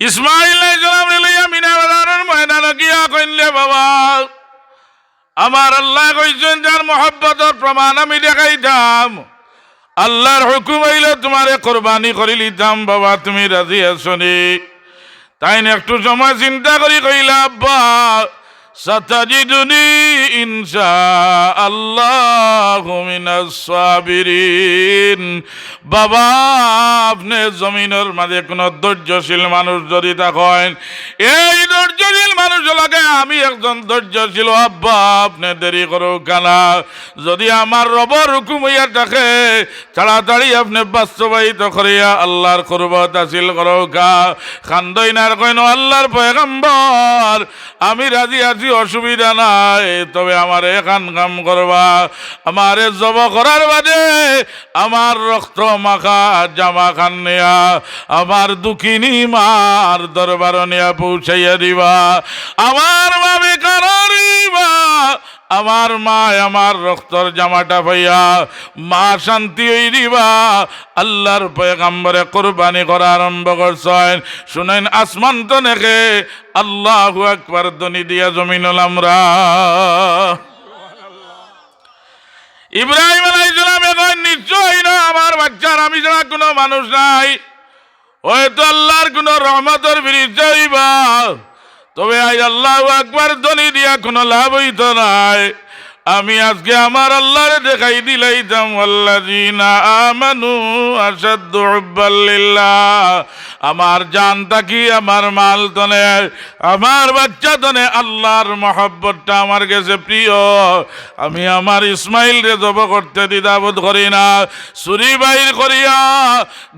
ইসমাইল ময়দান গিয়া কইলে বাবা। আমার আল্লাহ কইছেন, যার মহব্বতর প্রমাণ আমি দেখাইতাম আল্লাহর হুকুম হইলে তোমারে কোরবানি করি লিতাম, বাবা, তুমি রাজি আসনি তাই একটু সময় চিন্তা করি কইলা, আব্বা সাতাজিদুনি ইনশা আল্লাহ সাবিরিন বাবা, আপনি জমিনের মাঝে কোনো ধৈর্যশীল মানুষ যদি থাকেন, এই ধৈর্যশীল মানুষ লাগে আমি একজন ধৈর্যশীল আব্বা, আপনি দেরি করো কানা যদি আমার রবর হুকুম হইয়া থাকে, তাড়াতাড়ি আপনি বাস্তবায়িত করিয়া আল্লাহর করবত হাসিল করো কা খান্দইনার কইন, আল্লাহর পয়গম্বর, আমি রাজি আছি অসুবিধা নাই, তবে আমার এখান কাম করবা। আমারে জব করার বাদে আমার রক্ত মাখা জামা খান নেয়া, আমার দুঃখিনী মার দরবার নিয়া পৌঁছাইয়া দিবা। আমার বাবে কারিবা আমার মা, আমার রক্তর জামাটা ভাইয়া, মা শান্তি হই দিবা। আল্লাহর পয়গাম্বরে কোরবানি করা আরম্ভ করছেন। শুনেন, আসমান তো নেখে আল্লাহ একবার দনি দিয়া জমিন আমরা। ইব্রাহিম আলাইসালাম এখন নিশ্চয় না আমার বাচ্চার, আমি ছাড়া কোনো মানুষ নাই। হয়তো আল্লাহর কোনো রহমতের বিরুদ্ধে হইবা তবে আজ আল্লাহ একবার দলি দিয়া কোনো লাভ হইত নাই। আমি আজকে আমার আল্লাহরে দেখাই দিলাইতাম, আল্লাযীনা আমানু হুব্বাল্লিল্লাহ আমার জানটা কি আমার মাল তনে, আমার বাচ্চা তনে আল্লাহর মহব্বতটা আমার কাছে প্রিয়। আমি আমার ইসমাইল রে জব করতে দ্বিধাবোধ করি না। চুরি বাইর করিয়া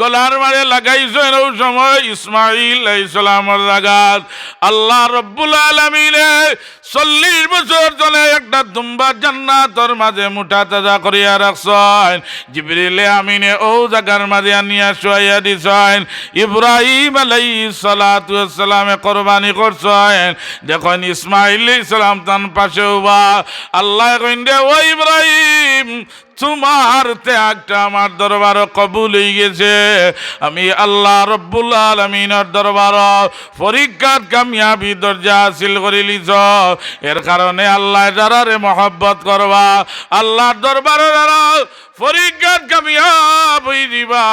গলার মারে লাগাইছেন ওই সময় ইসমাইল ইসলামর জাগাত। আল্লাহ রব্বুল আলমিনে চল্লিশ বছর চলে একটা দুম্বা জান্নাতর মাঝে মুঠা তাজা করিয়া রাখছেন জিবরিলে আমিনে ও জাগার মাঝে আনিয়া শুয়াইয়া দিছেন ইব্রাহিম আলাই সালাতু সালামে কোরবানি করছেন দেখেন ইসমাইল ইসলাম তান পাশে বা। আল্লাহ কইন্দে ও ইব্রাহিম তোমার ত্যাগটা আমার দরবার কবুল হয়ে গেছে। আমি আল্লাহ রব্বুল আলমিনের দরবার পরীক্ষার কামিয়াবি দরজা হাসিল করে লিছ এর কারণে আল্লাহ যারারে মহব্বত করবা, আল্লাহর দরবার পরীক্ষার কামিয়াব দিবা,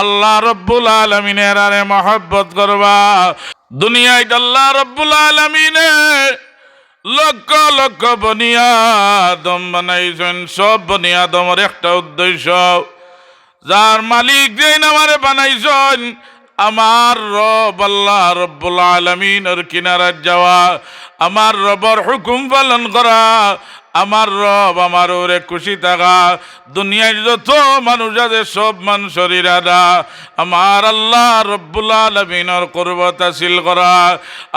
আল্লাহ রব্বুল আলমিনের আরে মহব্বত করবা। দুনিয়ায় আল্লাহ রব্বুল আলমিনের লক্ষ লক্ষ বনিয়াদম বানাইছেন। সব বনিয়াদমের একটা উদ্দেশ্য, যার মালিক যেন আমারে বানাইছেন, আমার রব আল্লাহ রব্বুল আলমিনের কিনারাত যাওয়া, আমার রবর হুকুম পালন করা, আমার রব আমার ওরে খুশি থাকা দুনিয়ায় যত মানুষ আছে সব মানুষের ইরাদা আমার আল্লাহ রব্বুল আলমিনের করবত হাসিল করা,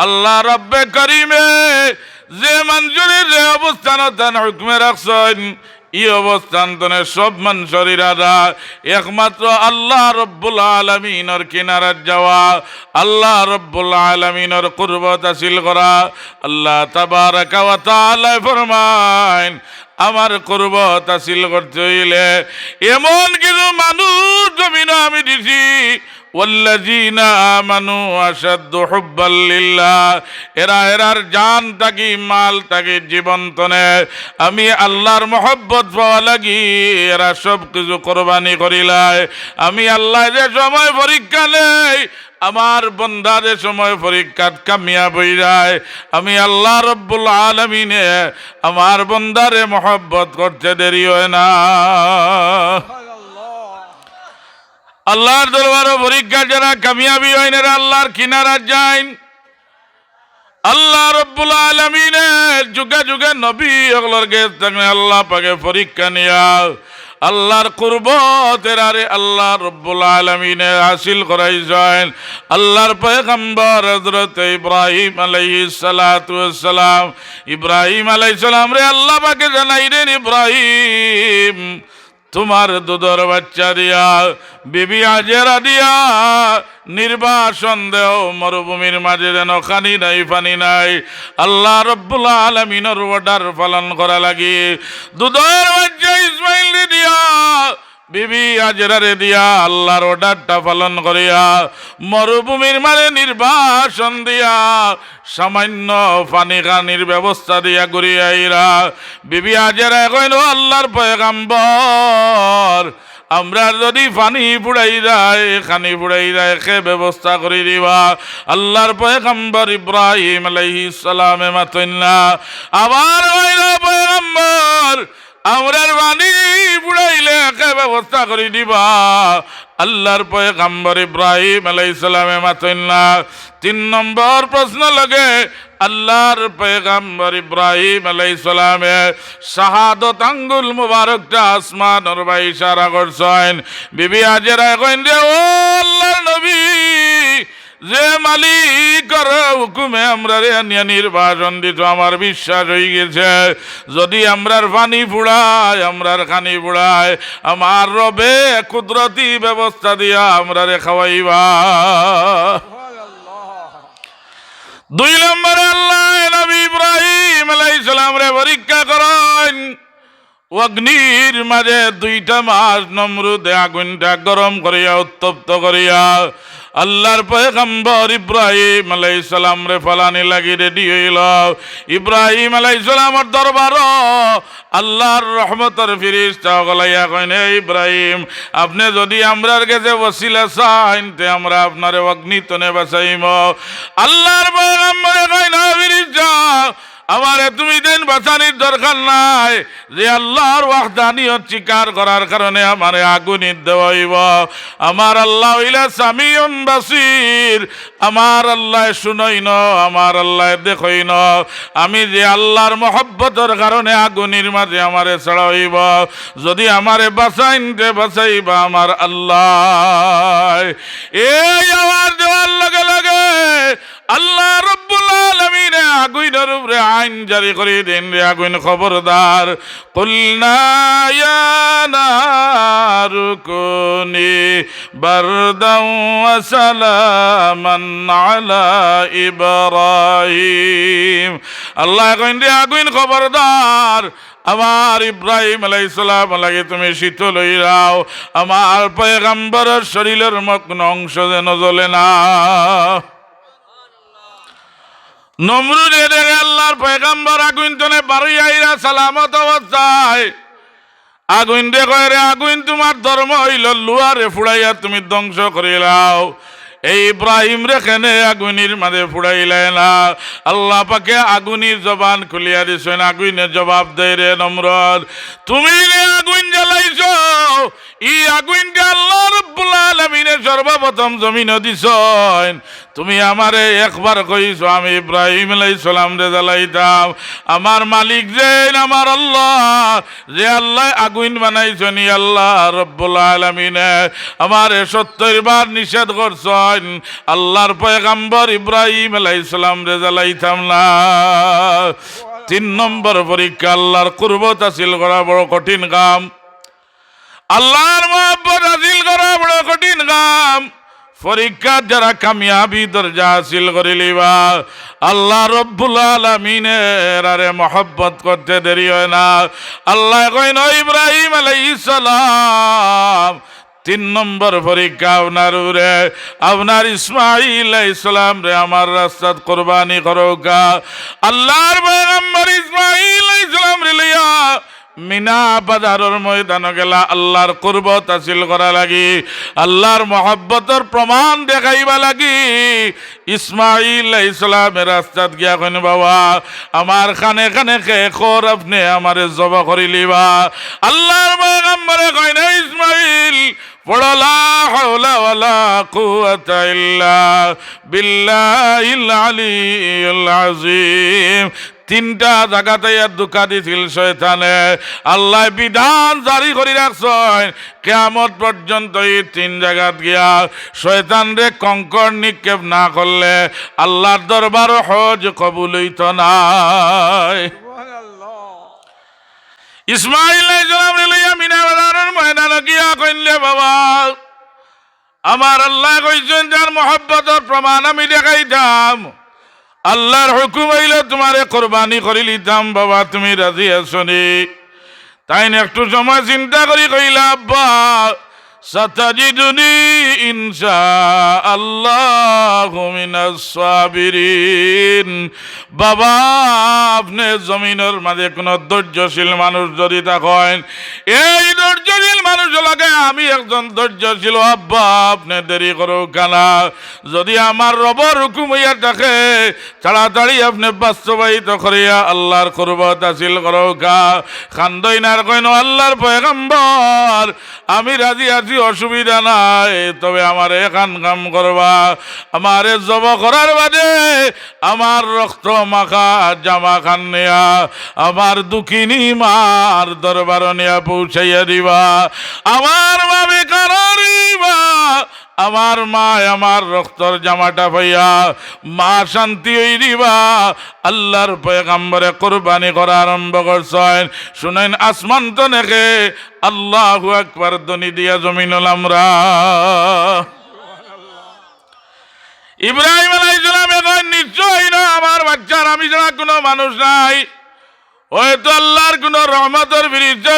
আল্লাহ রব্বে করিমে যে মানুষের যে অবস্থান হুকমে রাখছেন এই অবস্থান তনে সব মানুষের ইরাদা একমাত্র আল্লাহ রব্বুল আলমিনের কিনারাত যাওয়া, আল্লাহ রব্বুল আলমিনের কুরবত হাসিল করা। আল্লাহ তাবারাকা ওয়া তাআলা ফরমাইন, আমার কুরবত হাসিল করতে হইলে এমন কিছু মানুষ জমিন আমি দিছি والذين آمنوا أشد حبا لله এরা এরার জান থাকি মাল থাকি জীবন তনে আমি আল্লাহর মহব্বত পাওয়া লাগি এরা সব কিছু কোরবানি করিলাই আমি আল্লাহ যে সময় পরীক্ষা নেই আমার বন্ধারে সময় পরীক্ষাত কামিয়া বই যায় আমি আল্লাহ রব্বুল আলমিনে আমার বন্দারে মহব্বত করতে দেরি হয় না আল্লাহর দরবার পরীক্ষা যারা কামিয়াবি হয় না আল্লাহর কিনারা যায় আল্লাহ রব্বুল আলমিনের যুগে যুগে নবী ওগুলোর গে আল্লাহ পাকে পরীক্ষা নিয়া আল্লাহর কুরবতের আরে আল্লাহ রব্বুল আলমিনে হাসিল করাইছেন। আল্লাহর পয়গম্বর হজরত ইব্রাহিম আলাইহিস সালাতু সালাম। ইব্রাহিম আলাইহিস সালাম রে আল্লাহ পাকে জানাইলেন ইব্রাহিম তোমার দুধর বাচ্চা দিয়া, বিবি আজেরা দিয়া, নির্বাসন দেও, মরুভূমির মাঝে যেন খানি নাই, ফানি নাই। আল্লাহ রব্বুল আলমিনের অর্ডার পালন করা লাগি। দুধর বাচ্চা ইসমাইল দিয়া বিবি আজরারে দিয়া আল্লাহর অর্ডারটা পালন করিয়া, মরুভূমির মানে নির্বাসন দিয়া, সামান্য পানি খানির ব্যবস্থা দিয়া ঘুরিয়া আইরা, বিবি আজরা কইল আল্লাহর পয়গাম্বর, আমরা যদি পানি ফুড়াই যায় খানি ফুড়াই যায় সে ব্যবস্থা করে দিবা? আল্লাহর পয়গম্বর ইব্রাহিম আলাইহিস সালামে মাতন্না আবার পয়গম্বর আমরার পানি ফুড়াইলে সে ব্যবস্থা করে দিবা। আল্লাহর পয়গম্বর ইব্রাহিম আলাইহিস সালামে মাতন্না তিন নম্বর প্রশ্ন লাগে, আল্লাহর পেগাম্বর ইব্রাহিম আলাইহিস সালামে শাহাদত আঙ্গুল মুবারকটা আসমানের বাই ইশারা করছেন। বিবি আজেরা কইন রে ও আল্লাহর নবী যে মালিকর হুকুমে আমরা রে নির্বাচন দিত আমার বিশ্বাস হয়ে গেছে। যদি আমরার পানি ফুড়ায়, আমরার খানি ফুড়ায়, আমার রবে কুদরতি ব্যবস্থা দিয়া আমরা রে খাওয়াইবা। দুই নম্বরে আল্লাহ নবী ইব্রাহিম আলাইসালাম রে পরীক্ষা করেন। অগ্নির মাঝে দুইটা মাস নমরুদে আগুনটা গরম করিয়া, উত্তপ্ত করিয়া আল্লাহর পয়গম্বর ইব্রাহিম আলাইসালাম রে ফালানি লাগি রেডি হইল। ইব্রাহিম আলাইসালামর দরবার আল্লাহর রহমতর ফিরিস্তা গলাইয়া কইন, "হে ইব্রাহিম, আপনি যদি আমরার কাছে বসিলা চাইন, তে আমরা আপনারে অগ্নিতনে বাঁচাইম। আল্লাহর পয়গম্বরে কয় না ফিরিস্তা আমারে তুমি দেন বাঁচানির দরকার নাই। যে আল্লাহর ওয়াহদানিয়ত স্বীকার করার কারণে আমারে আগুনিত দেওয়াইব। আমার আল্লাহ হইলে সামিউন বাসির। আমার আল্লাহ শুনই ন আমার আল্লাহ দেখই ন আমি যে আল্লাহর মহব্বতের কারণে আগুনির মাঝে আমারে ছড়াইব। যদি আমারে বাঁচাইনতে বাঁচাইবা আমার আল্লাহ। এই আগুনের উপরে আইন জারি করে দেন রে আগুন খবরদার। কুলনা নারু কুনি বারদাও ওয়া সালামান আলা ইব্রাহিম। আল্লাহ কইন রে আগুন খবরদার, আমার ইব্রাহিম আলাইসালাম লাগে তুমি শীতল হইরাও, আমার পয়গাম্বরের শরীরের মগ্ন অংশ যেন জ্বলে না। নমরুদ এদের আল্লাহর পয়গাম্বর আগুন তনে বাড়ি আইরা সালামত অবস্থায়। আগুন দে কয় রে আগুন তোমার ধর্ম হইল, লুয়ারে ফুড়াইয়া তুমি ধ্বংস করিলাও। এই ইব্রাহিম রে কেনে আগুনির মাঝে ফুড়াইলে না? আল্লাহ পাকে আগুনির জবান খুলিয়া দিছেন, আগুনের জবাব দেয় রে নমরদ। তুমি আগুন জ্বালাইছ, ই আগুনকে আল্লাহ রব্বুল আলামিনে সর্বপ্রথম জমিন দিছন। তুমি আমারে একবার কইছ, আমি ইব্রাহিম আলাইহিস সালাম রে জ্বালাইতাম। আমার মালিক যে, আমার আল্লাহ, যে আল্লাহ আগুন বানাইছেন, ই আল্লাহ রব্বুল আলামিনে আমারে সত্তর বার নিষেধ করছেন আল্লাহর পয়গাম্বর ইব্রাহিম আলাইহিস সালাম রে জ্বালাইতাম না। তিন নম্বর পরীক্ষা, আল্লাহর কুরবত হাসিল করা বড় কঠিন কাম। আল্লাহর মহব্বত হাসিল করা বড় কঠিন কাম। পরীক্ষা যারা কামিয়াবি দরজা হাসিল করিলিবা আল্লাহ রব্বুল আলমিনের আরে মহব্বত করতে দেরি হয় না। আল্লাহ কইন ইব্রাহিম আলাইহিস সালাম তিন নম্বর পরীক্ষা আপনার রে আপনার ইসমাইল ইসলাম রে, আমার রাস্তাত কোরবানি করোকা আল্লাহর পয়গম্বর ইসমাইল ইসলাম রে লইয়া মিনা বাজারের ময়দান গেলা আল্লাহর কুরবত হাসিল করা লাগি, আল্লাহর মহব্বতর প্রমাণ দেখাইবা লাগি। ইসমাইল ইসলামের রাস্তাত গিয়া কইন, বাবা, আমার খানে খানে খে খোর আপনি আমারে জবা করিলিবা। আল্লাহর পয়গম্বরে কইন, "হে ইসমাইল তিনটা জায়গাতে আর দিছিল শয়তানে। আল্লাহ বিধান জারি করে রাখছেন। কেয়ামত পর্যন্ত এই তিন জায়গাত গিয়া শয়তান রে কঙ্কর নিক্ষেপ না করলে আল্লাহর দরবার হজ কবুল হইত ইসমাইল ময়দান গিয়া কইলে বাবা, আমার আল্লাহ কইছেন যার মহব্বতর প্রমাণ আমি দেখাইতাম আল্লাহর হুকুম হইলে তোমারে কোরবানি করি লিতাম বাবা, তুমি রাজি আছনি তাই একটু সময় চিন্তা করি কইলা, আব্বা সাতাজিদুনি ইনশা আল্লাহ মিনাস সাবিরিন বাবা, আপনি জমিনের মাঝে কোনো ধৈর্যশীল মানুষ যদি থাকেন, এই ধৈর্যশীল মানুষ লাগে আমি একজন ধৈর্যশীল আব্বা, আপনি দেরি করো কানা যদি আমার রবর হুকুম হইয়া থাকে, তাড়াতাড়ি আপনি বাস্তবায়িত করিয়া আল্লাহর কুরবত হাসিল করো কা খান্দইনার কইন, আল্লাহর পয়গম্বর, আমি রাজি আছি অসুবিধা নাই, তবে আমার এখান কাম করবা। আমারে জব করার বাদে আমার রক্ত মাখা জামা খান নেয়া, আমার দুঃখিনী মার দরবার নেয়া পৌঁছাইয়া দিবা। আমার বাবে কারিবা আমার মা, আমার রক্তর জামাটা পাইয়া মা শান্তি হই দিবা। আল্লাহর পয়গাম্বরে কোরবানি করা আরম্ভ করছেন। শুনেন আসমান তো নেখে আল্লাহ একবার দনি দিয়া জমিনুল আমরা। ইব্রাহিম আলাইসালাম নিশ্চয়ই না, আমার বাচ্চার, আমি ছাড়া কোনো মানুষ নাই। হয়তো আল্লাহর কোনো রহমতের বিরুদ্ধে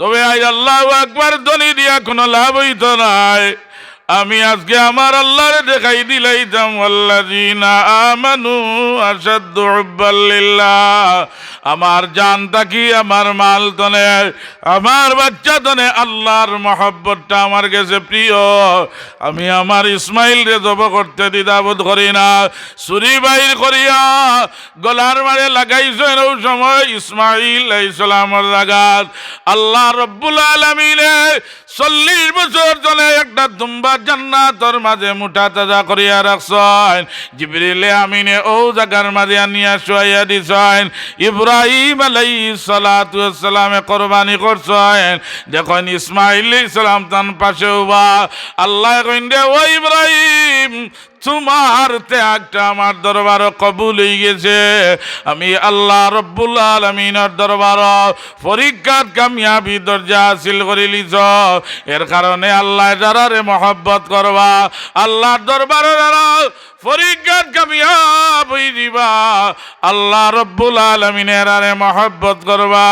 তবে আজ আল্লাহ একবার দলি দিয়া কোনো লাভ হইত নাই। আমি আজকে আমার আল্লাহরে দেখাই দিলাইতাম আল্লাযীনা আমানু আমার জান তাকি আমার মাল তনে, আমার বাচ্চা তনে, আল্লাহর মহব্বতটা আমার কাছে প্রিয়। আমি আমার ইসমাইল রে জব করতে দ্বিধাবোধ করি না চুরি বাইর করিয়া গলার মারে লাগাইছেন ওই সময় ইসমাইল ইসলামের লাগাত আল্লাহ রব্বুল আলমিনে চল্লিশ বছর চলে একটা দুম্বা জান্নাতর মাঝে মুঠা তাজা করিয়া রাখছেন জিবরিলে আমিনে ও জাগার মাঝে আনিয়া শুয়াইয়া দিছেন ইব্রাহিম আলাই সালাতু সালামে কোরবানি করছেন দেখেন ইসমাইল ইসলাম তান পাশে বা আল্লাহ কইন ও ইব্রাহিম তোমার ত্যাগটা আমার দরবার কবুল হয়ে গেছে। আমি আল্লাহ রব্বুল আলমিনের দরবার পরীক্ষার কামিয়াবি দরজা হাসিল করে লিছ এর কারণে আল্লাহ যারারে মহব্বত করবা, আল্লাহর দরবারে যারা পরীক্ষার কামিয়াব হয়ে দিবা, আল্লাহ রব্বুল আলমিনের আরে মহব্বত করবা।